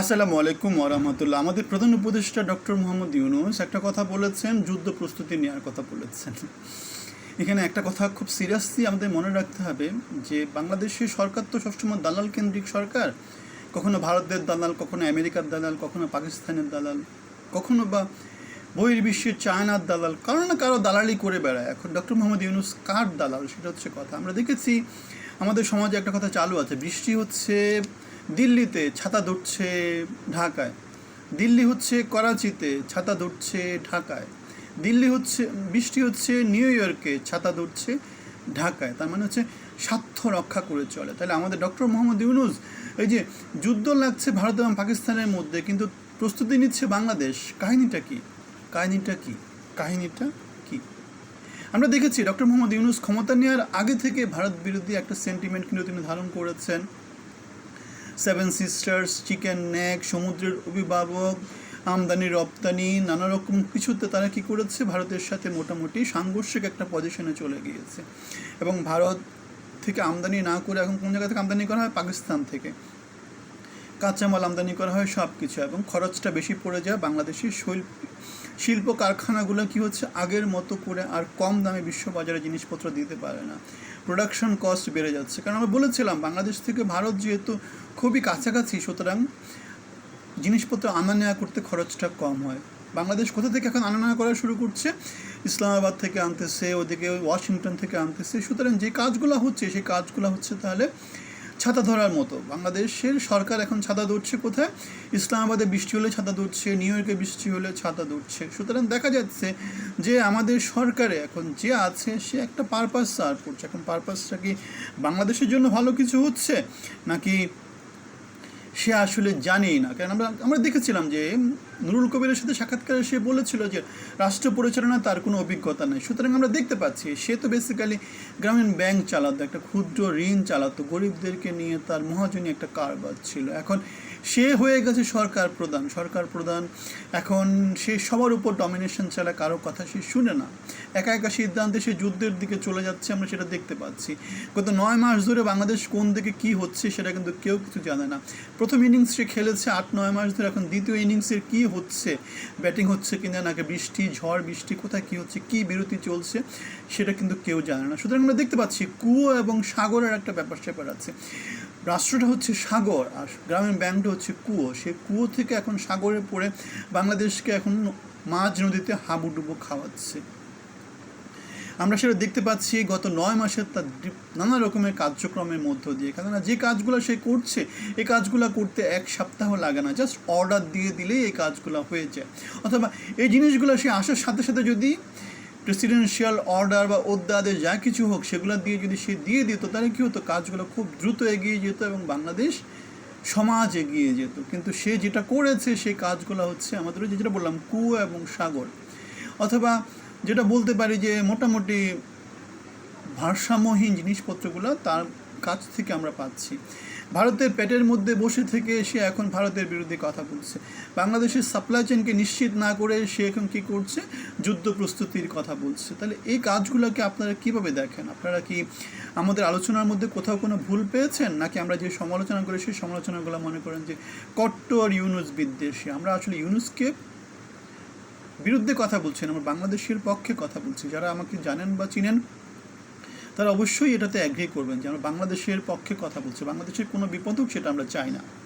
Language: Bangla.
আসসালামু আলাইকুম ওরহামতুল্লাহ আমাদের প্রধান উপদেষ্টা ডক্টর মোহাম্মদ ইউনুস একটা কথা বলেছেন, যুদ্ধ প্রস্তুতি নেওয়ার কথা বলেছেন। এখানে একটা কথা খুব সিরিয়াসলি আমাদের মনে রাখতে হবে যে বাংলাদেশের সরকার তো সবসময় দালাল কেন্দ্রিক সরকার। কখনো ভারতের দালাল, কখনো আমেরিকার দালাল, কখনো পাকিস্তানের দালাল, কখনো বা বহির্বিশ্বের চায়নার দালাল, কারও না কারও দালালি করে বেড়ায়। এখন ডক্টর মোহাম্মদ ইউনুস কার দালাল? সেটা হচ্ছে কথা। আমরা দেখেছি, আমাদের সমাজে একটা কথা চালু আছে, বৃষ্টি হচ্ছে দিল্লিতে ছাতা ধরছে ঢাকায়। দিল্লি হচ্ছে করাচিতে ছাতা ধরছে ঢাকায়। দিল্লি হচ্ছে, বৃষ্টি হচ্ছে নিউ ইয়র্কে ছাতা ধরছে ঢাকায়। তার মানে হচ্ছে স্বার্থ রক্ষা করে চলে। তাহলে আমাদের ডক্টর মোহাম্মদ ইউনুস, এই যে যুদ্ধ লাগছে ভারত এবং পাকিস্তানের মধ্যে, কিন্তু প্রস্তুতি নিচ্ছে বাংলাদেশ, কাহিনীটা কি? কাহিনীটা কি? কাহিনীটা কি? আমরা দেখেছি ডক্টর মোহাম্মদ ইউনুস ক্ষমতা নেওয়ার আগে থেকে ভারত বিরোধী একটা সেন্টিমেন্ট কিন্তু তিনি ধারণ করেছেন। সেভেন সিস্টার্স চিকেন নেক সমুদ্রের অভিভাবক, আমদানি, রপ্তানি নানা রকম কিছুতে তারা কি করেছে? ভারতের সাথে মোটামুটি সাংঘর্ষিক একটা পজিশনে চলে গিয়েছে। এবং ভারত থেকে আমদানি না করে এখন কোন জায়গা থেকে আমদানি করা হয়? পাকিস্তান থেকে। কাঁচামাল আমদানি করা হয় সব কিছু এবং খরচটা বেশি পড়ে যায় বাংলাদেশের শিল্প শিল্প কারখানাগুলো কি হচ্ছে আগের মতো করে আর কম দামে বিশ্ববাজারে জিনিসপত্র দিতে পারে না। প্রোডাকশন কস্ট বেড়ে যাচ্ছে। কারণ আমরা বলেছিলাম, বাংলাদেশ থেকে ভারত যেহেতু খুবই কাছাকাছি, সুতরাং জিনিসপত্র আনা নেওয়া করতে খরচটা কম হয়। বাংলাদেশ কোথা থেকে এখন আনা নেওয়া করা শুরু করছে? ইসলামাবাদ থেকে আনতেছে, ওদিকে ওয়াশিংটন থেকে আনতেছে। সুতরাং যে কাজগুলো হচ্ছে, সেই কাজগুলো হচ্ছে তাহলে ছাতা ধরার মতো। বাংলাদেশের সরকার এখন ছাতা ধরছে কোথায়? ইসলামাবাদে বৃষ্টি হলে ছাতা ধরছে, নিউ ইয়র্কে বৃষ্টি হলে ছাতা ধরছে। সুতরাং দেখা যাচ্ছে যে আমাদের সরকারে এখন যে আছে, সে একটা পারপাস সার্ভ করছে। এখন পারপাসটা কি বাংলাদেশের জন্য ভালো কিছু হচ্ছে? নাকি সে আসলে জানেই না। কারণ আমরা আমরা দেখেছিলাম যে নুরুল কবিরের সাথে সাক্ষাৎকারে সে বলেছিল যে রাষ্ট্র পরিচালনা তার কোনো অভিজ্ঞতা নেই। সুতরাং আমরা দেখতে পাচ্ছি সে তো বেসিক্যালি গ্রামীণ ব্যাংক চালাতো, একটা ক্ষুদ্র ঋণ চালাতো, গরিবদেরকে নিয়ে তার মহাজনী একটা কারবার ছিল। এখন সে হয়ে গেছে সরকার প্রধান। সরকার প্রধান এখন সে সবার উপর ডমিনেশন চালা কারও কথা সে শুনে না। একা একা সিদ্ধান্তে সে যুদ্ধের দিকে চলে যাচ্ছে, আমরা সেটা দেখতে পাচ্ছি। গত নয় মাস ধরে বাংলাদেশ কোন দিকে কি হচ্ছে সেটা কিন্তু কেউ কিছু জানে না। প্রথম ইনিংস সে খেলেছে আট, নয় মাস ধরে, এখন দ্বিতীয় ইনিংসের কি হচ্ছে? ব্যাটিং হচ্ছে কিনা, নাকি বৃষ্টি, ঝড়, বৃষ্টি, কোথায় কি হচ্ছে, কি বিরতি চলছে, সেটা কিন্তু কেউ জানে না। সুতরাং আমরা দেখতে পাচ্ছি কুয়ো এবং সাগরের একটা ব্যাপার স্যাপার আছে। রাষ্ট্রটা হচ্ছে সাগর আর গ্রামীণ ব্যাংকটা হচ্ছে কুয়ো। সেই কুয়ো থেকে এখন সাগরে পড়ে বাংলাদেশকে এখন মাঝ নদীতে হাবুডুবু খাওয়াচ্ছে। আমরা সেটা দেখতে পাচ্ছি গত নয় মাসের তার নানা রকমের কার্যক্রমের মধ্য দিয়ে। কেননা যে কাজগুলো সে করছে, এই কাজগুলো করতে এক সপ্তাহ লাগে না। জাস্ট অর্ডার দিয়ে দিলেই এই কাজগুলো হয়ে যায়। অথবা এই জিনিসগুলো সে আসার সাথে সাথে যদি প্রেসিডেন্সিয়াল অর্ডার বা অধ্যাদেশ যা কিছু হোক, সেগুলো দিয়ে যদি সে দিয়ে দিত, তাহলে কী হতো? কাজগুলো খুব দ্রুত এগিয়ে যেত এবং বাংলাদেশ সমাজ এগিয়ে যেত। কিন্তু সে যেটা করেছে, সেই কাজগুলো হচ্ছে আমাদের যেটা বললাম, কুয়ো এবং সাগর। অথবা যেটা বলতে পারি যে মোটামুটি ভারসাম্যহীন জিনিসপত্রগুলো তার কাছ থেকে আমরা পাচ্ছি। ভারতের পেটের মধ্যে বসে থেকে সে এখন ভারতের বিরুদ্ধে কথা বলছে। বাংলাদেশের সাপ্লাই চেনকে নিশ্চিত না করে সে এখন কী করছে? যুদ্ধ প্রস্তুতির কথা বলছে। তাহলে এই কাজগুলোকে আপনারা কীভাবে দেখেন? আপনারা কি আমাদের আলোচনার মধ্যে কোথাও কোনো ভুল পেয়েছেন? নাকি আমরা যে সমালোচনা করি, সেই সমালোচনাগুলো মনে করেন যে কট্টর ইউনুস বিদ্বেষী। আমরা আসলে ইউনুসকে বিরুদ্ধে কথা বলছেন আমরা বাংলাদেশের পক্ষে কথা বলছি। যারা আমাকে জানেন বা চিনেন তারা অবশ্যই এটাতে অ্যাগ্রি করবেন যে আমরা বাংলাদেশের পক্ষে কথা বলছি। বাংলাদেশের কোনো বিপদ সেটা আমরা চাই না।